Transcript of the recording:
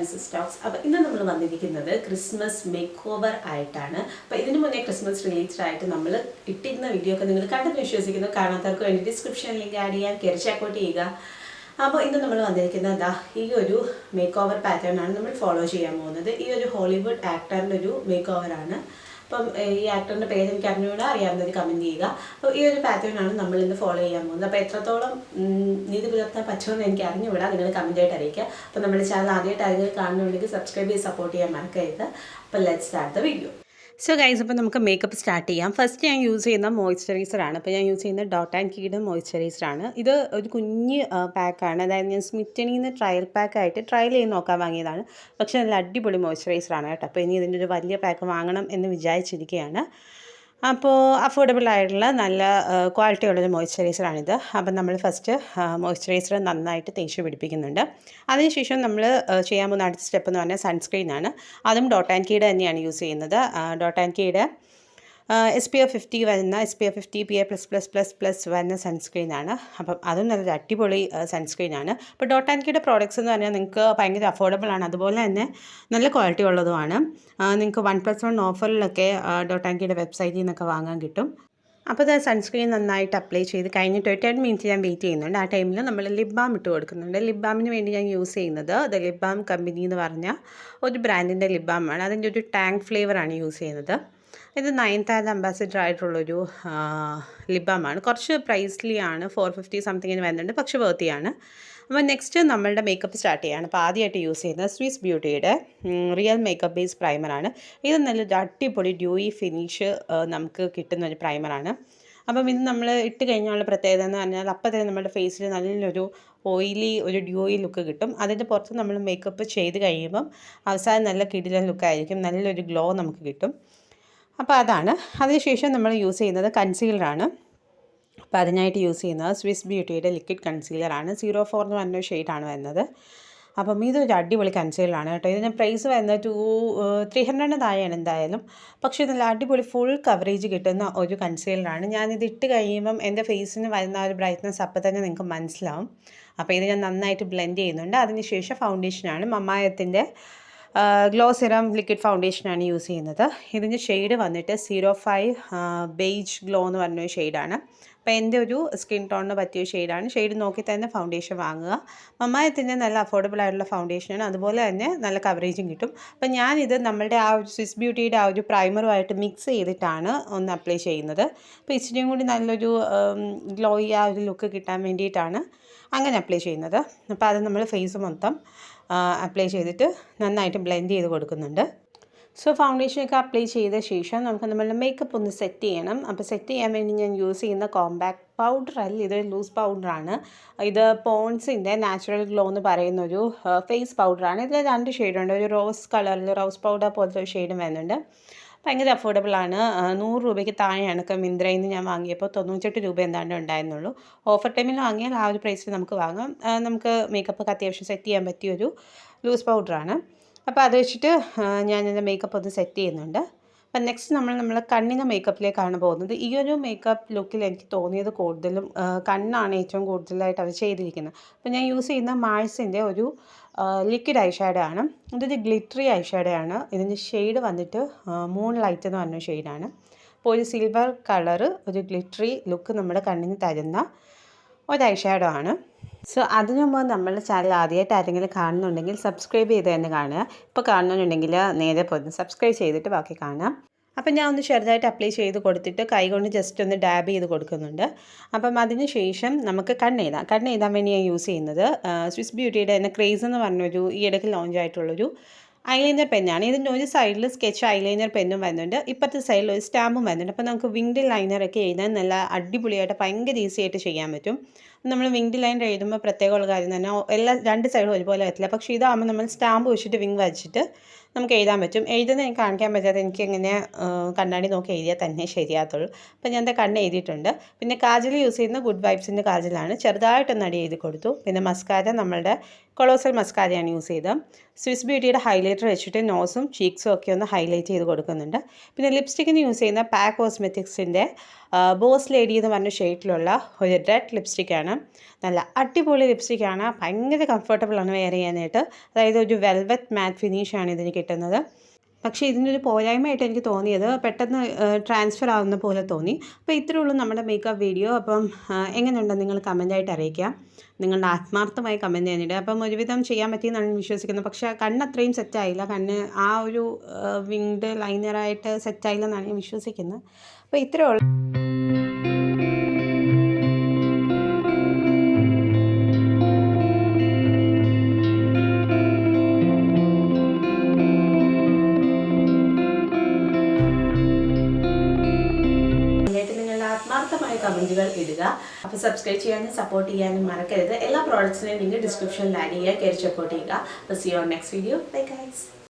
Miss Stokes അപ്പോൾ ഇന്ന് നമ്മൾ വന്നിരിക്കുന്നത് ക്രിസ്മസ് മേക്ക് ഓവർ ആയിട്ടാണ്. അപ്പോൾ ഇതിന് മുന്നേ ക്രിസ്മസ് റിലേറ്റഡ് ആയിട്ട് നമ്മൾ ഇട്ടിരുന്ന വീഡിയോ ഒക്കെ നിങ്ങൾ കണ്ടെന്ന് വിശ്വസിക്കുന്നു. കാണാത്തവർക്ക് വേണ്ടി ഡിസ്ക്രിപ്ഷൻ ലിങ്ക് ആഡ് ചെയ്യാൻ കയറി ചെയ്യുക. അപ്പോൾ ഇന്ന് നമ്മൾ വന്നിരിക്കുന്നത് ദാ ഈ ഒരു മേക്ക് ഓവർ പാറ്റേൺ ആണ് നമ്മൾ ഫോളോ ചെയ്യാൻ പോകുന്നത്. ഈ ഒരു ഹോളിവുഡ് ആക്ടറിന്റെ ഒരു മേക്ക് ഓവറാണ് അപ്പം ഈ ആക്ടറിന്റെ പേര് എനിക്ക് അറിഞ്ഞുകൂടാ അറിയാവുന്നത് കമന്റ് ചെയ്യുക. അപ്പോൾ ഈ ഒരു പാറ്റേൺ ആണ് നമ്മൾ ഇന്ന് ഫോളോ ചെയ്യാൻ പോകുന്നത്. അപ്പോൾ എത്രത്തോളം നീതി പുലർത്താൻ പറ്റുമെന്ന് എനിക്ക് അറിഞ്ഞുകൂടാ നിങ്ങൾ കമന്റായിട്ട് അറിയിക്കുക. അപ്പോൾ നമ്മുടെ ചാനൽ ആദ്യമായിട്ട് ആരെങ്കിലും കാണുന്നുണ്ടെങ്കിൽ സബ്സ്ക്രൈബ് ചെയ്ത് സപ്പോർട്ട് ചെയ്യാൻ മറക്കരുത്. അപ്പോൾ let start the video so guys അപ്പോൾ നമുക്ക് മേക്കപ്പ് സ്റ്റാർട്ട് ചെയ്യാം. ഫസ്റ്റ് ഞാൻ യൂസ് ചെയ്യുന്ന മോയ്സ്ചറൈസറാണ് അപ്പോൾ ഞാൻ യൂസ് ചെയ്യുന്ന ഡോട്ട് ആൻഡ് കീഡ് മോയ്സ്ചറൈസറാണ് ഇത് ഒരു കുഞ്ഞ് പാക്കാണ് അതായത് ഞാൻ സ്മിറ്റണിൽ നിന്ന് ട്രയൽ പാക്കായിട്ട് ട്രയൽ ചെയ്ത് നോക്കാൻ വാങ്ങിയതാണ്. പക്ഷേ നല്ല അടിപൊളി മോയ്സ്ചറൈസറാണ് കേട്ടോ. അപ്പോൾ ഇനി ഇതിന്റെ ഒരു വലിയ പാക്ക് വാങ്ങണം എന്ന് വിചാരിച്ചിരിക്കുകയാണ്. അപ്പോൾ അഫോർഡബിൾ ആയിട്ടുള്ള നല്ല ക്വാളിറ്റി ഉള്ളൊരു മോയ്സ്ചറൈസറാണിത് അപ്പം നമ്മൾ ഫസ്റ്റ് മോയ്സ്ചറൈസർ നന്നായിട്ട് തേച്ച് പിടിപ്പിക്കുന്നുണ്ട്. അതിനുശേഷം നമ്മൾ ചെയ്യാൻ പോകുന്ന അടുത്ത സ്റ്റെപ്പ് എന്ന് പറഞ്ഞാൽ സൺസ്ക്രീനാണ് അതും ഡോട്ട് ആൻഡ് തന്നെയാണ് യൂസ് ചെയ്യുന്നത്. Dot and S P F fifty വരുന്ന S P F fifty P A plus plus plus plus വരുന്ന സൺസ്ക്രീനാണ് അപ്പം അതും നല്ലൊരു അടിപൊളി സൺസ്ക്രീനാണ് അപ്പോൾ ഡോട്ട് ആൻഡ് കീയുടെ പ്രോഡക്റ്റ്സ് എന്ന് പറഞ്ഞാൽ നിങ്ങൾക്ക് ഭയങ്കര അഫോർഡബിൾ ആണ്. അതുപോലെ തന്നെ നല്ല ക്വാളിറ്റി ഉള്ളതുമാണ്. നിങ്ങൾക്ക് വൺ പ്ലസ് വൺ ഓഫറിലൊക്കെ ഡോട്ട് ആൻഡ് വെബ്സൈറ്റിൽ നിന്നൊക്കെ വാങ്ങാൻ കിട്ടും. അപ്പോൾ അത് സൺസ്ക്രീൻ നന്നായിട്ട് അപ്ലൈ ചെയ്ത് കഴിഞ്ഞിട്ട് ഒരു ടെൻ മിനിറ്റ് ഞാൻ വെയിറ്റ് ചെയ്യുന്നുണ്ട്. ആ ടൈമിൽ നമ്മൾ ലിപ് ബാം ഇട്ട് കൊടുക്കുന്നുണ്ട്. ലിപ് ബാമിന് വേണ്ടി ഞാൻ യൂസ് ചെയ്യുന്നത് ദ ലിപ് ബാം കമ്പനി എന്ന് പറഞ്ഞ ഒരു ബ്രാൻഡിന്റെ ലിപ് ബാമാണ് അതിന്റെ ഒരു ടാങ്ക് ഫ്ലേവറാണ് യൂസ് ചെയ്യുന്നത്. ഇത് നയൻതാര അംബാസിഡർ ആയിട്ടുള്ളൊരു ലിബാമാണ്. ബാമാണ് കുറച്ച് പ്രൈസ്ലി ആണ്. ഫോർ ഫിഫ്റ്റി സംതിങ്ങിന് വരുന്നുണ്ട്. പക്ഷെ വേർത്തിയാണ് അപ്പോൾ നെക്സ്റ്റ് നമ്മളുടെ മേക്കപ്പ് സ്റ്റാർട്ട് ചെയ്യാണ്. അപ്പോൾ ആദ്യമായിട്ട് യൂസ് ചെയ്യുന്നത് സ്വിസ് ബ്യൂട്ടിയുടെ റിയൽ മേക്കപ്പ് ബേസ് പ്രൈമറാണ് ഇത് നല്ലൊരു അടിപൊളി ഡ്യൂയി ഫിനിഷ് നമുക്ക് കിട്ടുന്ന ഒരു പ്രൈമറാണ് അപ്പം ഇത് നമ്മൾ ഇട്ട് കഴിഞ്ഞുള്ള പ്രത്യേകത എന്ന് പറഞ്ഞാൽ അപ്പം തന്നെ നമ്മുടെ ഫേസിൽ നല്ലൊരു ഓയിലി ഒരു ഡ്യൂയി ലുക്ക് കിട്ടും. അതിന്റെ പുറത്ത് നമ്മൾ മേക്കപ്പ് ചെയ്ത് കഴിയുമ്പം അവസാനം നല്ല കിടിലൻ ലുക്കായിരിക്കും നല്ലൊരു ഗ്ലോ നമുക്ക് കിട്ടും. അപ്പോൾ അതാണ്. അതിനുശേഷം നമ്മൾ യൂസ് ചെയ്യുന്നത് കൺസീലറാണ് അപ്പോൾ അതിനായിട്ട് യൂസ് ചെയ്യുന്നത് സ്വിസ് ബ്യൂട്ടിയുടെ ലിക്വിഡ് കൺസീലറാണ് സീറോ ഫോർ എന്ന് പറഞ്ഞൊരു ഷെയ്ഡാണ് വരുന്നത്. അപ്പം ഇതൊരു അടിപൊളി കൺസീലറാണ് കേട്ടോ. ഇതിന് പ്രൈസ് വരുന്നത് ടു ത്രീ ഹൺഡ്രഡിന് താഴെയാണ് എന്തായാലും. പക്ഷേ നല്ല അടിപൊളി ഫുൾ കവറേജ് കിട്ടുന്ന ഒരു കൺസീലറാണ് ഞാനിത് ഇട്ട് കഴിയുമ്പം എന്റെ ഫേസിന് വരുന്ന ഒരു ബ്രൈറ്റ്നസ് അപ്പം തന്നെ നിങ്ങൾക്ക് മനസ്സിലാവും. അപ്പോൾ ഇത് ഞാൻ നന്നായിട്ട് ബ്ലെൻഡ് ചെയ്യുന്നുണ്ട്. അതിനുശേഷം ഫൗണ്ടേഷനാണ് മമ്മായത്തിന്റെ ഗ്ലോ സിറം ലിക്വിഡ് ഫൗണ്ടേഷനാണ് യൂസ് ചെയ്യുന്നത്. ഇതിന്റെ ഷെയ്ഡ് വന്നിട്ട് സീറോ ഫൈവ് ബേജ് ഗ്ലോ എന്ന് പറഞ്ഞൊരു ഷെയ്ഡാണ്. അപ്പോൾ എന്റെ ഒരു സ്കിൻ ടോണിന് പറ്റിയ ഷെയ്ഡാണ്. ഷെയ്ഡ് നോക്കി തന്നെ ഫൗണ്ടേഷൻ വാങ്ങുക. മമ്മായത്തിന്റെ നല്ല അഫോർഡബിൾ ആയിട്ടുള്ള ഫൗണ്ടേഷനാണ്. അതുപോലെ തന്നെ നല്ല കവറേജും കിട്ടും. അപ്പോൾ ഞാനിത് നമ്മളുടെ ആ ഒരു സ്വിസ് ബ്യൂട്ടിയുടെ ആ ഒരു പ്രൈമറുമായിട്ട് മിക്സ് ചെയ്തിട്ടാണ് ഒന്ന് അപ്ലൈ ചെയ്യുന്നത്. അപ്പോൾ ഇച്ചിരിയും കൂടി നല്ലൊരു ഗ്ലോയി ആ ഒരു ലുക്ക് കിട്ടാൻ വേണ്ടിയിട്ടാണ് അങ്ങനെ അപ്ലൈ ചെയ്യുന്നത്. അപ്പോൾ അത് നമ്മൾ ഫേസ് മൊത്തം അപ്ലൈ ചെയ്തിട്ട് നന്നായിട്ട് ബ്ലെൻഡ് ചെയ്ത് കൊടുക്കുന്നുണ്ട്. സോ ഫൗണ്ടേഷനൊക്കെ അപ്ലൈ ചെയ്ത ശേഷം നമുക്ക് നമ്മളുടെ മേക്കപ്പ് ഒന്ന് സെറ്റ് ചെയ്യണം. അപ്പോൾ സെറ്റ് ചെയ്യാൻ വേണ്ടി ഞാൻ യൂസ് ചെയ്യുന്ന കോമ്പാക്ട് പൗഡർ അല്ല ഇതൊരു ലൂസ് പൗഡറാണ് ഇത് പോൺസിന്റെ നാച്ചുറൽ ഗ്ലോ എന്ന് പറയുന്ന ഒരു ഫേസ് പൗഡറാണ് ഇതിൽ രണ്ട് ഷെയ്ഡുണ്ട് ഒരു റോസ് കളറിൽ റോസ് പൗഡർ പോലത്തെ ഒരു ഷെയ്ഡും വരുന്നുണ്ട്. ഭയങ്കര അഫോർഡബിൾ ആണ്. നൂറ് രൂപയ്ക്ക് താഴെയാണ് ഒക്കെ മിന്ത്രയിൽ നിന്ന് ഞാൻ വാങ്ങിയപ്പോൾ തൊണ്ണൂറ്റെട്ട് രൂപ എന്താണ്ട് ഉണ്ടായിരുന്നുള്ളൂ. ഓഫർ ടൈമിൽ വാങ്ങിയാൽ ആ ഒരു പ്രൈസിൽ നമുക്ക് വാങ്ങാം. നമുക്ക് മേക്കപ്പ് അത്യാവശ്യം സെറ്റ് ചെയ്യാൻ പറ്റിയ ഒരു ലൂസ് പൗഡറാണ് അപ്പോൾ അത് വെച്ചിട്ട് ഞാൻ എന്റെ മേക്കപ്പ് ഒന്ന് സെറ്റ് ചെയ്യുന്നുണ്ട്. അപ്പം നെക്സ്റ്റ് നമ്മൾ നമ്മൾ കണ്ണിന്റെ മേക്കപ്പിലേക്കാണ് പോകുന്നത്. ഈ ഒരു മേക്കപ്പ് ലുക്കിൽ എനിക്ക് തോന്നിയത് കൂടുതലും കണ്ണാണ് ഏറ്റവും കൂടുതലായിട്ട് അവർ ചെയ്തിരിക്കുന്നത്. അപ്പം ഞാൻ യൂസ് ചെയ്യുന്ന മാഴ്സിന്റെ ഒരു ലിക്വിഡ് ഐ ഷാഡോ ആണ്. ഇതൊരു ഗ്ലിറ്ററി ഐ ഷാഡോ ആണ്. ഇതിന്റെ ഷെയ്ഡ് വന്നിട്ട് മൂൺ ലൈറ്റ് എന്ന് പറഞ്ഞ ഷെയ്ഡാണ് അപ്പോൾ ഒരു സിൽവർ കളറ് ഒരു ഗ്ലിറ്ററി ലുക്ക് നമ്മുടെ കണ്ണിന് തരുന്ന ഒരു ഐ ഷാഡോ ആണ്. സോ അതിനു മുമ്പ് നമ്മുടെ ചാനൽ ആദ്യമായിട്ട് ആരെങ്കിലും കാണുന്നുണ്ടെങ്കിൽ സബ്സ്ക്രൈബ് ചെയ്ത് തന്നെ കാണുക. ഇപ്പോൾ കാണുന്നുണ്ടെങ്കിൽ നേരെ പോയി സബ്സ്ക്രൈബ് ചെയ്തിട്ട് ബാക്കി കാണാം അപ്പം ഞാൻ ഒന്ന് ചെറുതായിട്ട് അപ്ലൈ ചെയ്ത് കൊടുത്തിട്ട് കൈകൊണ്ട് ജസ്റ്റ് ഒന്ന് ഡാബ് ചെയ്ത് കൊടുക്കുന്നുണ്ട്. അപ്പം അതിന് ശേഷം നമുക്ക് കണ്ണെഴുതാം കണ്ണെഴുതാൻ വേണ്ടി ഞാൻ യൂസ് ചെയ്യുന്നത് സ്വിസ് ബ്യൂട്ടിയുടെ തന്നെ ക്രേസ് എന്ന് പറഞ്ഞൊരു ഈ ഇടയ്ക്ക് ലോഞ്ച് ആയിട്ടുള്ളൊരു ഐലൈനർ പെന്നാണ് ഇതിന്റെ ഒരു സൈഡിൽ സ്കെച്ച് ഐലൈനർ പെന്നും വരുന്നുണ്ട്. ഇപ്പോഴത്തെ സൈഡിൽ ഒരു സ്റ്റാമ്പും വരുന്നുണ്ട്. അപ്പോൾ നമുക്ക് വിങ്ഡ് ലൈനറൊക്കെ എഴുതാൻ നല്ല അടിപൊളിയായിട്ട് ഭയങ്കര ഈസി ആയിട്ട് ചെയ്യാൻ പറ്റും. നമ്മൾ വിങ്ഡ് ലൈൻ എഴുതുമ്പോൾ പ്രത്യേകമുള്ള കാര്യം തന്നെ എല്ലാ രണ്ട് സൈഡും ഒരുപോലെ വരത്തില്ല. പക്ഷേ ഇതാകുമ്പോൾ നമ്മൾ സ്റ്റാമ്പ് വെച്ചിട്ട് വിങ് വരച്ചിട്ട് നമുക്ക് എഴുതാൻ പറ്റും. എഴുതുന്നത് എനിക്ക് കാണിക്കാൻ പറ്റാതെ എനിക്ക് എങ്ങനെ കണ്ണാടി നോക്കി എഴുതിയാൽ തന്നെ ശരിയാകത്തുള്ളൂ. അപ്പം ഞാൻ എന്റെ കണ്ണ് എഴുതിയിട്ടുണ്ട്. പിന്നെ കാജൽ യൂസ് ചെയ്യുന്ന ഗുഡ് വൈബ്സിന്റെ കാജലാണ്. ചെറുതായിട്ടൊന്ന് അടി എഴുതി കൊടുത്തു. പിന്നെ മസ്കാര നമ്മളുടെ കൊളോസൽ മസ്കാരയാണ് യൂസ് ചെയ്തത്. സ്വിസ് ബ്യൂട്ടിയുടെ ഹൈലൈറ്റർ വെച്ചിട്ട് നോസും ചീക്സും ഒക്കെ ഒന്ന് ഹൈലൈറ്റ് ചെയ്ത് കൊടുക്കുന്നുണ്ട്. പിന്നെ ലിപ്സ്റ്റിക്കിന് യൂസ് ചെയ്യുന്ന പാക്ക് കോസ്മെറ്റിക്സിന്റെ ബോസ് ലേഡി എന്ന് പറഞ്ഞ ഷെയ്ഡിലുള്ള ഒരു റെഡ് ലിപ്സ്റ്റിക്കാണ് നല്ല അടിപൊളി ലിപ്സ്റ്റിക്കാണ് ഭയങ്കര കംഫർട്ടബിളാണ് വെയർ ചെയ്യാനായിട്ട്. അതായത് ഒരു വെൽവെറ്റ് മാറ്റ് ഫിനിഷാണ് ഇതിന് കിട്ടുന്നത്. പക്ഷേ ഇതിനൊരു പോരായ്മയായിട്ട് എനിക്ക് തോന്നിയത് പെട്ടെന്ന് ട്രാൻസ്ഫർ ആവുന്ന പോലെ തോന്നി. അപ്പോൾ ഇത്രയേ ഉള്ളൂ നമ്മുടെ മേക്കപ്പ് വീഡിയോ അപ്പം എങ്ങനെയുണ്ടോ നിങ്ങൾ കമന്റായിട്ട് അറിയിക്കാം നിങ്ങളുടെ ആത്മാർത്ഥമായി കമന്റ് ചെയ്യുന്നുണ്ട് അപ്പം ഒരുവിധം ചെയ്യാൻ പറ്റിയെന്നാണ് ഞാൻ വിശ്വസിക്കുന്നത്. പക്ഷേ കണ്ണ് അത്രയും സെറ്റായില്ല കണ്ണ് ആ ഒരു വിങ്ഡ് ലൈനറായിട്ട് സെറ്റായില്ലെന്നാണ് ഞാൻ വിശ്വസിക്കുന്നത്. അപ്പോൾ ഇത്രയേ ഉള്ളൂ. ആത്മാർത്ഥമായ കമന്റുകൾ ഇടുക. അപ്പോൾ സബ്സ്ക്രൈബ് ചെയ്യാനും സപ്പോർട്ട് ചെയ്യാനും മറക്കരുത്. എല്ലാ പ്രോഡക്ട്സിനെയും ലിങ്ക് ഡിസ്ക്രിപ്ഷനിൽ ആഡ് ചെയ്യുക കയറി സപ്പോർട്ട് ചെയ്യുക. അപ്പോൾ see your next video bye guys